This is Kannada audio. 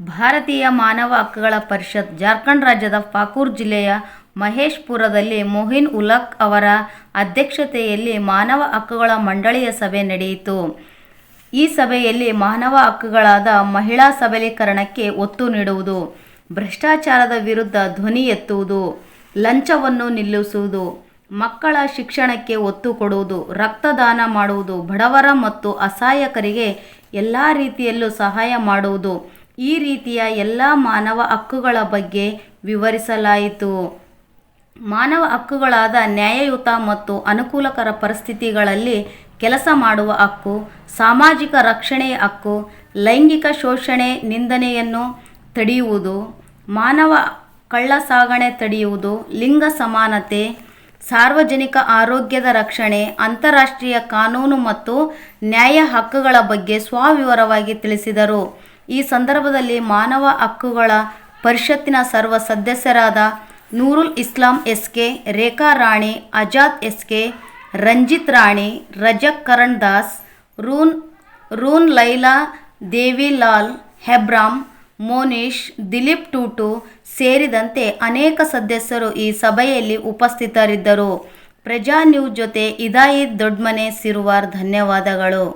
ಭಾರತೀಯ ಮಾನವ ಹಕ್ಕುಗಳ ಪರಿಷತ್ ಜಾರ್ಖಂಡ್ ರಾಜ್ಯದ ಪಾಕೂರ್ ಜಿಲ್ಲೆಯ ಮಹೇಶ್ಪುರದಲ್ಲಿ ಮೊಹಿನ್ ಉಲ್-ಹಕ್ ಅವರ ಅಧ್ಯಕ್ಷತೆಯಲ್ಲಿ ಮಾನವ ಹಕ್ಕುಗಳ ಮಂಡಳಿಯ ಸಭೆ ನಡೆಯಿತು. ಈ ಸಭೆಯಲ್ಲಿ ಮಾನವ ಹಕ್ಕುಗಳಾದ ಮಹಿಳಾ ಸಬಲೀಕರಣಕ್ಕೆ ಒತ್ತು ನೀಡುವುದು, ಭ್ರಷ್ಟಾಚಾರದ ವಿರುದ್ಧ ಧ್ವನಿ ಎತ್ತುವುದು, ಲಂಚವನ್ನು ನಿಲ್ಲಿಸುವುದು, ಮಕ್ಕಳ ಶಿಕ್ಷಣಕ್ಕೆ ಒತ್ತು ಕೊಡುವುದು, ರಕ್ತದಾನ ಮಾಡುವುದು, ಬಡವರ ಮತ್ತು ಅಸಹಾಯಕರಿಗೆ ಎಲ್ಲ ರೀತಿಯಲ್ಲೂ ಸಹಾಯ ಮಾಡುವುದು ಈ ರೀತಿಯ ಎಲ್ಲ ಮಾನವ ಹಕ್ಕುಗಳ ಬಗ್ಗೆ ವಿವರಿಸಲಾಯಿತು. ಮಾನವ ಹಕ್ಕುಗಳಾದ ನ್ಯಾಯಯುತ ಮತ್ತು ಅನುಕೂಲಕರ ಪರಿಸ್ಥಿತಿಗಳಲ್ಲಿ ಕೆಲಸ ಮಾಡುವ ಹಕ್ಕು, ಸಾಮಾಜಿಕ ರಕ್ಷಣೆಯ ಹಕ್ಕು, ಲೈಂಗಿಕ ಶೋಷಣೆ ನಿಂದನೆಯನ್ನು ತಡೆಯುವುದು, ಮಾನವ ಕಳ್ಳಸಾಗಣೆ ತಡೆಯುವುದು, ಲಿಂಗ ಸಮಾನತೆ, ಸಾರ್ವಜನಿಕ ಆರೋಗ್ಯದ ರಕ್ಷಣೆ, ಅಂತಾರಾಷ್ಟ್ರೀಯ ಕಾನೂನು ಮತ್ತು ನ್ಯಾಯ ಹಕ್ಕುಗಳ ಬಗ್ಗೆ ಸ್ವವಿವರವಾಗಿ ತಿಳಿಸಿದರು. ಈ ಸಂದರ್ಭದಲ್ಲಿ ಮಾನವ ಹಕ್ಕುಗಳ ಪರಿಷತ್ತಿನ ಸರ್ವ ಸದಸ್ಯರಾದ Nurul Islam S. K., Rekha Rani, Azad S. K., Ranjit Rani, Razak Karan Das, Roon Roon Laila, Devilal Hebram, Monish, Dilip Tutu ಸೇರಿದಂತೆ ಅನೇಕ ಸದಸ್ಯರು ಈ ಸಭೆಯಲ್ಲಿ ಉಪಸ್ಥಿತರಿದ್ದರು. ಪ್ರಜಾ ನ್ಯೂಸ್ ಜೊತೆ ಇದಾಯಿತ್ ದೊಡ್ಮನೆ ಸಿರುವಾರ್ ಧನ್ಯವಾದಗಳು.